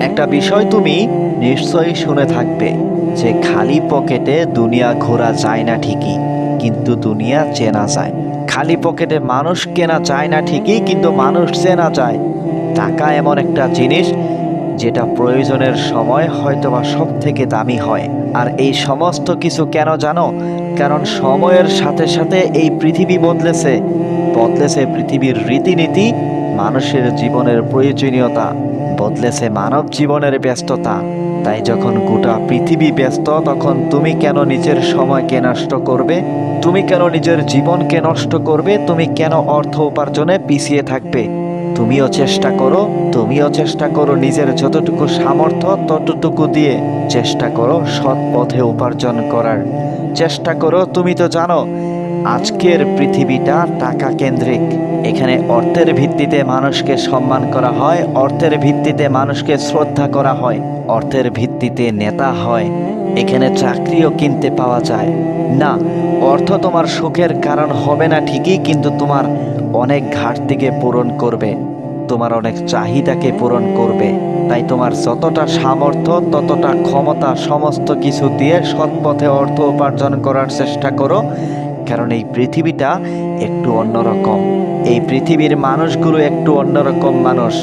একটা বিষয় তুমি নিশ্চয়ই শুনে থাকবে যে খালি পকেটে দুনিয়া ঘোরা যায় না ঠিকই, কিন্তু দুনিয়া চেনা যায়। খালি পকেটে মানুষ কেনা যায় না ঠিকই, কিন্তু মানুষ চেনা যায়। টাকা এমন একটা জিনিস যেটা প্রয়োজনের সময় হয়তোবা সব থেকে দামি হয়। আর এই সমস্ত কিছু কেন জানো? কারণ সময়ের সাথে সাথে এই পৃথিবী বদলেছে। বদলেছে পৃথিবীর রীতিনীতি, মানুষের জীবনের প্রয়োজনীয়তা। বদলেছে মানব জীবনের ব্যস্ততা। তাই যখন গোটা পৃথিবী ব্যস্ত, তখন তুমি কেন নিজের সময়কে নষ্ট করবে? তুমি কেন নিজের জীবনকে নষ্ট করবে? তুমি কেন অর্থ উপার্জনে পিছিয়ে থাকবে? তুমিও চেষ্টা করো, তুমিও চেষ্টা করো নিজের যতটুকু সামর্থ্য, ততটুকু দিয়ে চেষ্টা করো সৎ পথে উপার্জন করার। চেষ্টা করো, তুমি তো জানো, আজকের পৃথিবীটা টাকা কেন্দ্রিক। এখানে অর্থের ভিত্তিতে মানুষকে সম্মান করা হয় অর্থের ভিত্তিতে মানুষকে শ্রদ্ধা করা হয় অর্থের ভিত্তিতে নেতা হয় এখানে চাকরিও কিনতে পাওয়া যায়। না অর্থ তোমার সুখের কারণ হবে না ঠিকই কিন্তু তোমার অনেক ঘাটতিকে পূরণ করবে তোমার অনেক চাহিদাকে পূরণ করবে। তাই তোমার যতটা সামর্থ্য ততটা ক্ষমতা সমস্ত কিছু দিয়ে সৎ পথে অর্থ উপার্জন করার চেষ্টা করো কারণ এই পৃথিবীটা একটু অন্যরকম। এই পৃথিবীর মানুষগুলো একটু অন্যরকম মানুষ।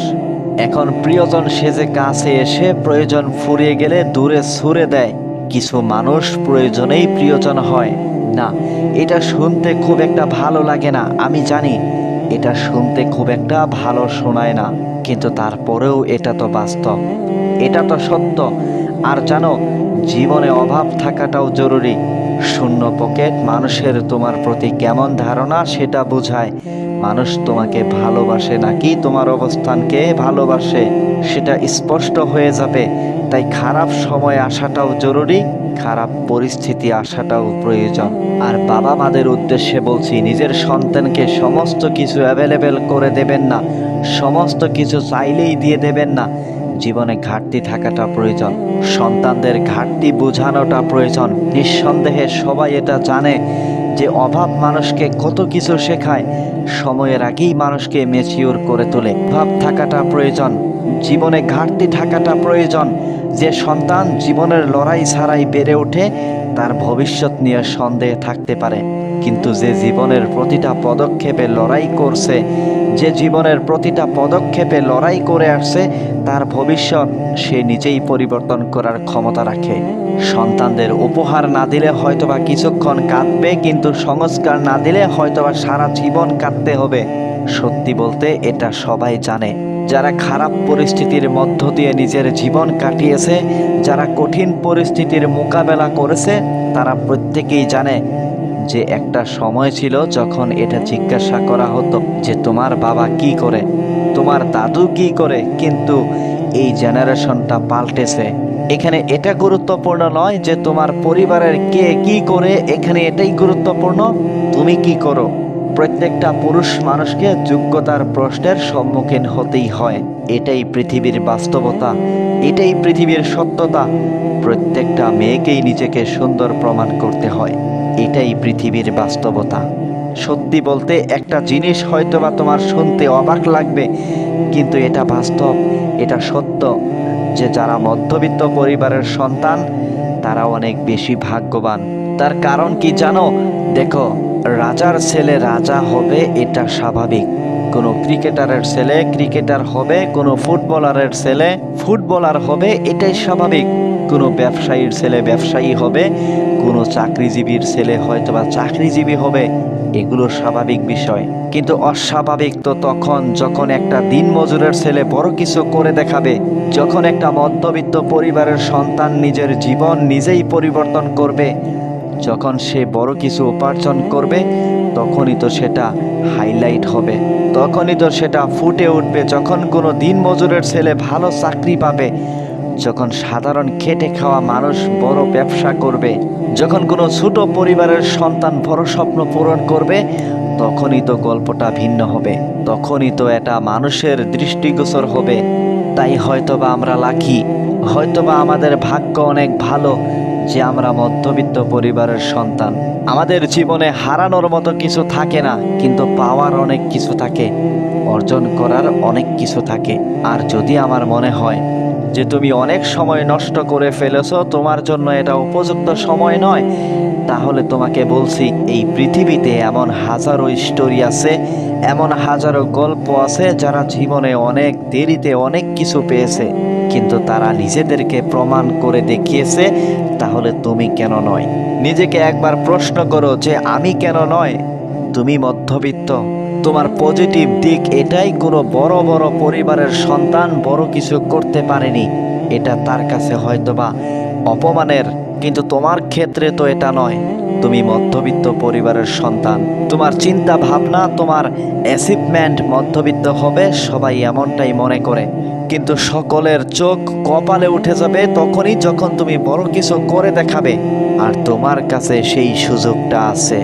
এখন প্রিয়জন সেজে কাছে এসে প্রয়োজন ফুরিয়ে গেলে দূরে ছুড়ে দেয়। কিছু মানুষ প্রয়োজনেই প্রিয়জন হয়। না, এটা শুনতে খুব একটা ভালো লাগে না, আমি জানি। এটা শুনতে খুব একটা ভালো শোনায় না, কিন্তু তারপরেও এটা তো বাস্তব। এটা তো সত্য। আর জানো, জীবনে অভাব থাকাটাও জরুরি। শূন্য পকেট, মানুষের তোমার প্রতি কেমন ধারণা সেটা বোঝায়। মানুষ তোমাকে ভালোবাসে নাকি তোমার অবস্থানকে ভালোবাসে, সেটা স্পষ্ট হয়ে যাবে। তাই খারাপ সময় আসাটাও জরুরি, খারাপ পরিস্থিতি আসাটাও প্রয়োজন। আর বাবা মাদের উদ্দেশ্যে বলছি, নিজের সন্তানকে সমস্ত কিছু অ্যাভেলেবেল করে দেবেন না। সমস্ত কিছু চাইলেই দিয়ে দেবেন না। জীবনে ঘাটতি থাকাটা প্রয়োজন। সন্তানদের ঘাটতি বোঝানোটা প্রয়োজন। নিঃসন্দেহে সবাই এটা জানে যে অভাব মানুষকে কত কিছু শেখায়। সময়ের আগেই মানুষকে মেচিওর করে তোলে। অভাব থাকাটা প্রয়োজন। জীবনে ঘাটতি থাকাটা প্রয়োজন। যে সন্তান জীবনের লড়াই ছাড়াই বেড়ে ওঠে তার ভবিষ্যৎ নিয়ে সন্দেহে থাকতে পারে। কিন্তু যে জীবনের প্রতিটা পদক্ষেপে লড়াই করছে, যে জীবনের প্রতিটা পদক্ষেপে লড়াই করে আসছে, তার ভবিষ্যৎ সে নিজেই পরিবর্তন করার ক্ষমতা রাখে। সন্তানদের উপহার না দিলে হয়তোবা কিছুক্ষণ কাঁদবে, কিন্তু সংস্কার না দিলে হয়তোবা সারা জীবন কাঁদতে হবে। সত্যি বলতে এটা সবাই জানে। যারা খারাপ পরিস্থিতির মধ্য দিয়ে নিজের জীবন কাটিয়েছে, যারা কঠিন পরিস্থিতির মোকাবেলা করেছে, তারা প্রত্যেকেই জানে যে একটা সময় ছিল যখন এটা জিজ্ঞাসা করা হতো যে তোমার বাবা কি করে, তোমার দাদু কি করে, কিন্তু এই জেনারেশনটা পাল্টেছে। এখানে এটা গুরুত্বপূর্ণ নয় যে তোমার পরিবারের কে কি করে, এখানে এটাই গুরুত্বপূর্ণ, তুমি কি করো। প্রত্যেকটা পুরুষ মানুষকে যোগ্যতার প্রশ্নের সম্মুখীন হতেই হয়। এটাই পৃথিবীর বাস্তবতা, এটাই পৃথিবীর সত্যতা। প্রত্যেকটা মেয়েকেই নিজেকে সুন্দর প্রমাণ করতে হয়, এটাই পৃথিবীর বাস্তবতা। সত্যি বলতে একটা জিনিস হয়তোবা তোমার শুনতে অবাক লাগবে, কিন্তু এটা বাস্তব, এটা সত্য যে যারা মধ্যবিত্ত পরিবারের সন্তান, তারা অনেক বেশি ভাগ্যবান। তার কারণ কি জানো? দেখো, রাজার ছেলে রাজা হবে এটা স্বাভাবিক। কোনো ক্রিকেটারের ছেলে ক্রিকেটার হবে, কোনো ফুটবলারের ছেলে ফুটবলার হবে, এটাই স্বাভাবিক। কোনো ব্যবসায়ীর ছেলে ব্যবসায়ী হবে, কোনো চাকরিজীবীর ছেলে হয়তোবা চাকরিজীবী হবে, এগুলো স্বাভাবিক বিষয়। কিন্তু অস্বাভাবিক তো তখন যখন একটা দিনমজুরের ছেলে বড় কিছু করে দেখাবে, যখন একটা মধ্যবিত্ত পরিবারের সন্তান নিজের জীবন নিজেই পরিবর্তন করবে যখন সে বড় কিছু উপার্জন করবে, তখনই তো সেটা হাইলাইট হবে। তখনই তো সেটা ফুটে উঠবে। যখন কোনো দিন মজুরের ছেলে ভালো চাকরি পাবে, যখন সাধারণ খেটে খাওয়া মানুষ বড় ব্যবসা করবে, যখন কোনো ছোট পরিবারের সন্তান বড় স্বপ্ন পূরণ করবে, তখনই তো গল্পটা ভিন্ন হবে। তখনই তো এটা মানুষের দৃষ্টিগোচর হবে। তাই হয়তোবা আমরা লাকি হয়তোবা আমাদের ভাগ্য অনেক ভালো যে আমরা মধ্যবিত্ত পরিবারের সন্তান। আমাদের জীবনে হারানোর মতো কিছু থাকে না, কিন্তু পাওয়ার অনেক কিছু থাকে, অর্জন করার অনেক কিছু থাকে। আর যদি আমার মনে হয় যে তুমি অনেক সময় নষ্ট করে ফেলেছ, তোমার জন্য এটা উপযুক্ত সময় নয়। তাহলে তোমাকে বলছি, এই পৃথিবীতে এমন হাজারো স্টোরি আছে, এমন হাজারো গল্প আছে যারা জীবনে অনেক দেরিতে অনেক কিছু পেয়েছে, কিন্তু তারা নিজেদেরকে প্রমাণ করে দেখিয়েছে, তাহলে তুমি কেন নয়? নিজেকে একবার প্রশ্ন করো যে, আমি কেন নয়? তুমি মধ্যবিত্ত, তোমার পজিটিভ দিক এটাই কোনো বড় বড় পরিবারের সন্তান বড় কিছু করতে পারেনি, এটা তার কাছে হয়তোবা অপমানের কিন্তু তোমার ক্ষেত্রে তো এটা নয়। তুমি মধ্যবিত্ত পরিবারের সন্তান। তোমার চিন্তা ভাবনা, তোমার অ্যাচিভমেন্ট মধ্যবিত্ত হবে, সবাই এমনটাই মনে করে। কিন্তু সকলের চোখ কপালে উঠে যাবে তখনই যখন তুমি বড় কিছু করে দেখাবে। আর তোমার কাছে সেই সুযোগটা আছে।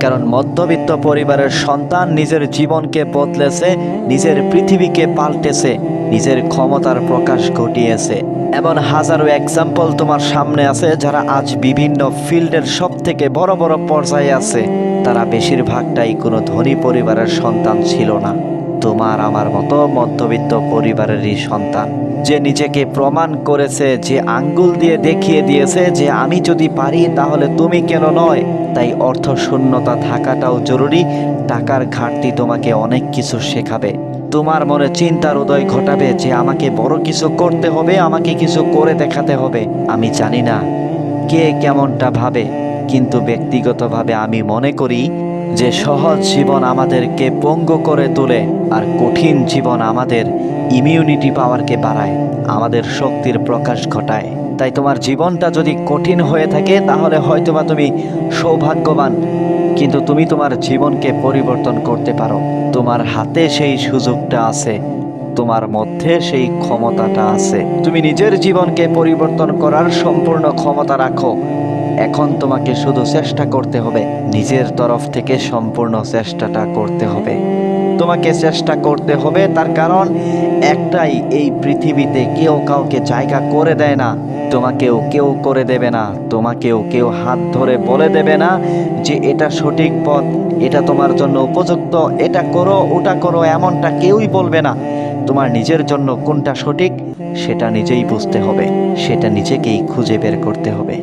কারণ মধ্যবিত্ত পরিবারের সন্তান নিজের জীবনকে বদলেছে, নিজের পৃথিবীকে পাল্টেছে, নিজের ক্ষমতার প্রকাশ ঘটিয়েছে। এমন হাজারো এক্সাম্পল তোমার সামনে আছে যারা আজ বিভিন্ন ফিল্ডের সব থেকে বড় বড় পর্যায়ে আছে। তারা বেশিরভাগটাই কোনো ধনী পরিবারের সন্তান ছিল না। তোমার আমার মতো মধ্যবিত্ত পরিবারেরই সন্তান। যে নিজেকে প্রমাণ করেছে, যে আঙ্গুল দিয়ে দেখিয়ে দিয়েছে যে আমি যদি পারি তাহলে তুমি কেন নয়? তাই অর্থ শূন্যতা থাকাটাও জরুরি। টাকার ঘাটতি তোমাকে অনেক কিছু শেখাবে। তোমার মনে চিন্তার উদয় ঘটাবে যে আমাকে বড় কিছু করতে হবে, আমাকে কিছু করে দেখাতে হবে। আমি জানি না কে কেমনটা ভাবে, কিন্তু ব্যক্তিগতভাবে আমি মনে করি যে সহজ জীবন আমাদেরকে পঙ্গু করে তোলে আর কঠিন জীবন আমাদের ইমিউনিটি পাওয়ারকে বাড়ায়, আমাদের শক্তির প্রকাশ ঘটায়। তাই তোমার জীবনটা যদি কঠিন হয়ে থাকে, তাহলে হয়তোবা তুমি সৌভাগ্যবান। কিন্তু তুমি তোমার জীবনকে পরিবর্তন করতে পারো। তোমার হাতে সেই সুযোগটা আছে, তোমার মধ্যে সেই ক্ষমতাটা আছে। তুমি নিজের জীবনকে পরিবর্তন করার সম্পূর্ণ ক্ষমতা রাখো। এখন তোমাকে শুধু চেষ্টা করতে হবে, নিজের তরফ থেকে সম্পূর্ণ চেষ্টাটা করতে হবে। তোমাকে চেষ্টা করতে হবে, তার কারণ একটাই, এই পৃথিবীতে কেউ কাউকে জায়গা করে দেয় না। তোমাকেও কেউ করে দেবে না, তোমাকেও কেউ হাত ধরে বলে দেবে না যে এটা সঠিক পথ, এটা তোমার জন্য উপযুক্ত, এটা করো, ওটা করো, এমনটা কেউই বলবে না। তোমার নিজের জন্য কোনটা সঠিক, সেটা নিজেই বুঝতে হবে, সেটা নিজেকেই খুঁজে বের করতে হবে।